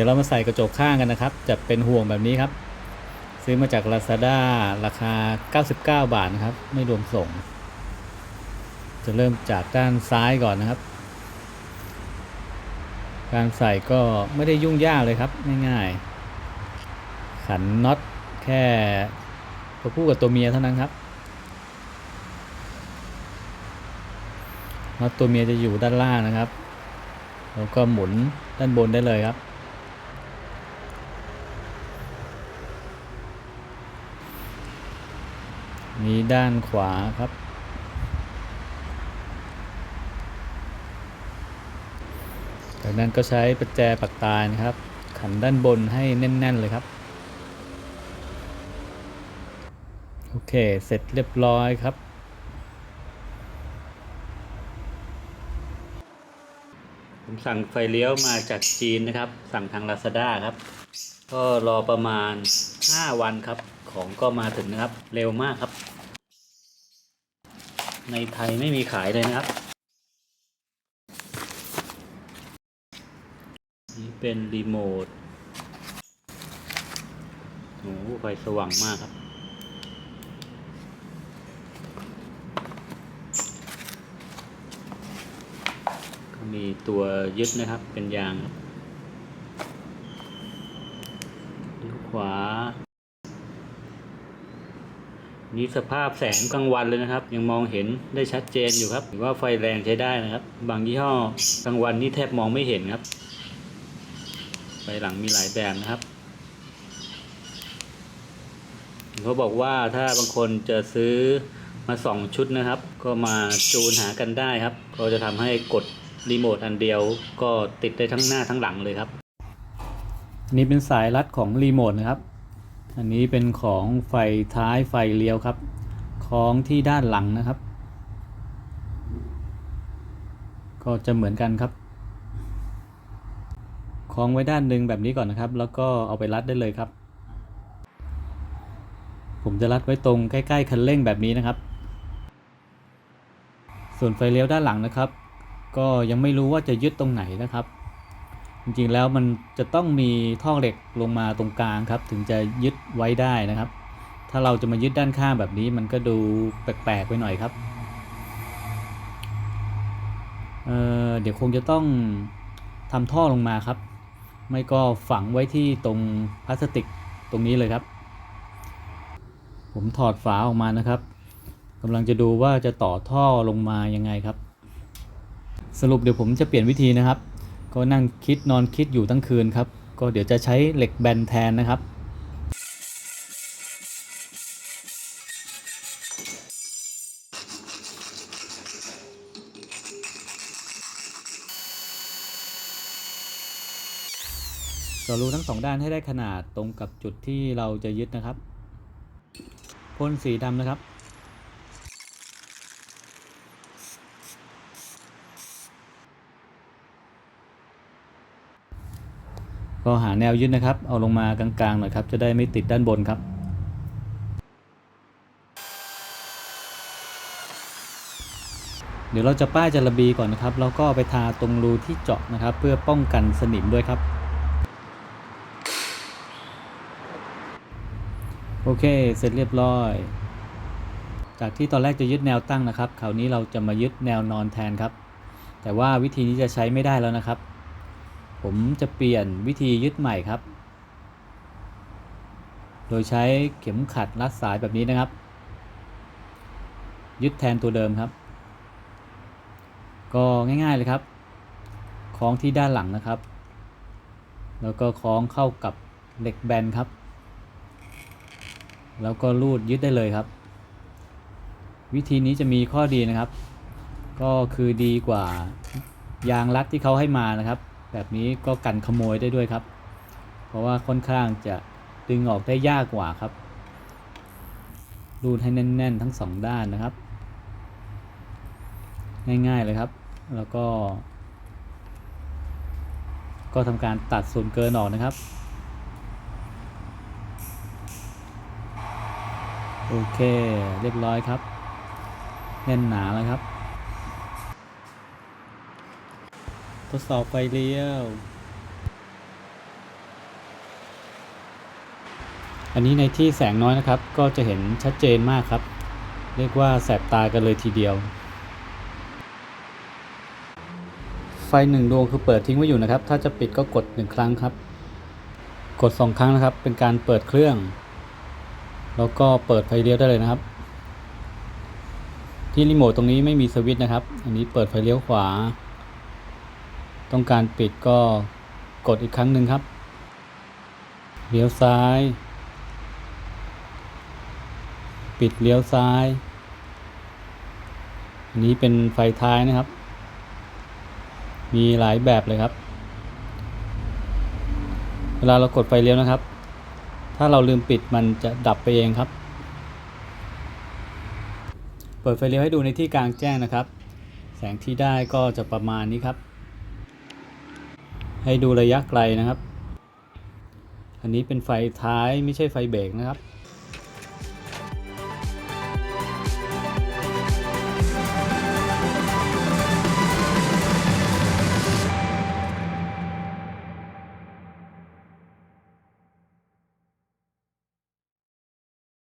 ดี๋ยวเรามาใส่กระจกข้างกันนะครับ จะเป็นห่วงแบบนี้ครับ ซื้อมาจาก Lazada ราคา 99 บาทนะครับ ไม่รวมส่ง จะเริ่มจากด้านซ้ายก่อนนะครับ การใส่ก็ไม่ได้ยุ่งยากเลยครับ ง่ายๆ ขันน็อตแค่ตัวผู้กับตัวเมียเท่านั้นครับน็อตตัวเมียจะอยู่ด้านล่างนะครับ แล้วก็หมุนด้านบนได้เลยครับ นี้ด้านขวาครับ จากนั้นก็ใช้ประแจปักตายนะครับ ขันด้านบนให้แน่น ๆ เลยครับ โอเค เสร็จเรียบร้อยครับผมสั่งไฟเลี้ยวมาจากจีนนะครับ สั่งทาง Lazada ครับ ก็รอประมาณ 5 วันครับ ของก็มาถึงนะครับ เร็วมากครับ ในไทยไม่มีขายเลยนะครับ นี่เป็นรีโมทโอ้ไฟสว่างมากครับก็มีตัวยึดนะครับเป็นยางครับขวา นี่สภาพแสงกลางวันเลยนะครับ ยังมองเห็นได้ชัดเจนอยู่ครับถือว่าไฟแรงใช้ได้นะครับ บางยี่ห้อกลางวันนี่แทบมองไม่เห็นครับ ไฟหลังมีหลายแบบนะครับเขาบอกว่าถ้าบางคนจะซื้อมาสองชุดนะครับ ก็มาจูนหากันได้ครับ ก็จะทำให้กดรีโมทอันเดียวก็ติดได้ทั้งหน้าทั้งหลังเลยครับ นี่เป็นสายรัดของรีโมทนะครับ อันนี้เป็นของไฟท้ายไฟเลี้ยวครับคล้องที่ด้านหลังนะครับ ก็จะเหมือนกันครับคล้องไว้ด้านหนึ่งแบบนี้ก่อนนะครับ แล้วก็เอาไปรัดได้เลยครับ ผมจะรัดไว้ตรงใกล้ๆคันเร่งแบบนี้นะครับ ส่วนไฟเลี้ยวด้านหลังนะครับ ก็ยังไม่รู้ว่าจะยึดตรงไหนนะครับ จริงๆแล้วมันจะต้องมีท่อเหล็กลงมาตรงกลางครับ ถึงจะยึดไว้ได้นะครับ ถ้าเราจะมายึดด้านข้างแบบนี้มันก็ดูแปลกๆไปหน่อยครับเเดี๋ยวคงจะต้องทำท่อลงมาครับ ไม่ก็ฝังไว้ที่ตรงพลาสติกตรงนี้เลยครับ ผมถอดฝาออกมานะครับกำลังจะดูว่าจะต่อท่อลงมายังไงครับ สรุปเดี๋ยวผมจะเปลี่ยนวิธีนะครับ ก็นั่งคิดนอนคิดอยู่ทั้งคืนครับ ก็เดี๋ยวจะใช้เหล็กแบนแทนนะครับต่อรูทั้งสองด้านให้ได้ขนาดตรงกับจุดที่เราจะยึดนะครับพ่นสีดำนะครับ ก็หาแนวยึดนะครับ เอาลงมากลางๆหน่อยครับ จะได้ไม่ติดด้านบนครับเดี๋ยวเราจะป้ายจระบีก่อนนะครับ แล้วก็ไปทาตรงรูที่เจาะนะครับ เพื่อป้องกันสนิมด้วยครับ โอเค เสร็จเรียบร้อย จากที่ตอนแรกจะยึดแนวตั้งนะครับคราวนี้เราจะมายึดแนวนอนแทนครับ แต่ว่าวิธีนี้จะใช้ไม่ได้แล้วนะครับ ผมจะเปลี่ยนวิธียึดใหม่ครับ โดยใช้เข็มขัดรัดสายแบบนี้นะครับ ยึดแทนตัวเดิมครับ ก็ง่ายๆเลยครับ คล้องที่ด้านหลังนะครับ แล้วก็คล้องเข้ากับเหล็กแบนครับ แล้วก็รูดยึดได้เลยครับ วิธีนี้จะมีข้อดีนะครับ ก็คือดีกว่ายางรัดที่เขาให้มานะครับ แบบนี้ก็กันขโมยได้ด้วยครับ เพราะว่าค่อนข้างจะดึงออกได้ยากกว่าครับ รูดให้แน่น ๆ ทั้งสองด้านนะครับ ง่ายๆเลยครับ แล้วก็ ก็ทำการตัดส่วนเกินออกนะครับ โอเค เรียบร้อยครับ แน่นหนาแล้วครับ ทดสอบไฟเลี้ยว อันนี้ในที่แสงน้อยนะครับ ก็จะเห็นชัดเจนมากครับ เรียกว่าแสบตากันเลยทีเดียว ไฟหนึ่งดวงคือเปิดทิ้งไว้อยู่นะครับ ถ้าจะปิดก็กดหนึ่งครั้งครับ กดสองครั้งนะครับ เป็นการเปิดเครื่อง แล้วก็เปิดไฟเลี้ยวได้เลยนะครับ ที่รีโมทตรงนี้ไม่มีสวิตช์นะครับ อันนี้เปิดไฟเลี้ยวขวา ต้องการปิดก็กดอีกครั้งหนึ่งครับเลี้ยวซ้าย ปิดเลี้ยวซ้าย อันนี้เป็นไฟท้ายนะครับ มีหลายแบบเลยครับ เวลาเรากดไฟเลี้ยวนะครับ ถ้าเราลืมปิดมันจะดับไปเองครับ เปิดไฟเลี้ยวให้ดูในที่กลางแจ้งนะครับ แสงที่ได้ก็จะประมาณนี้ครับ ให้ดูระยะไกลนะครับ อันนี้เป็นไฟท้ายไม่ใช่ไฟเบรกนะครับ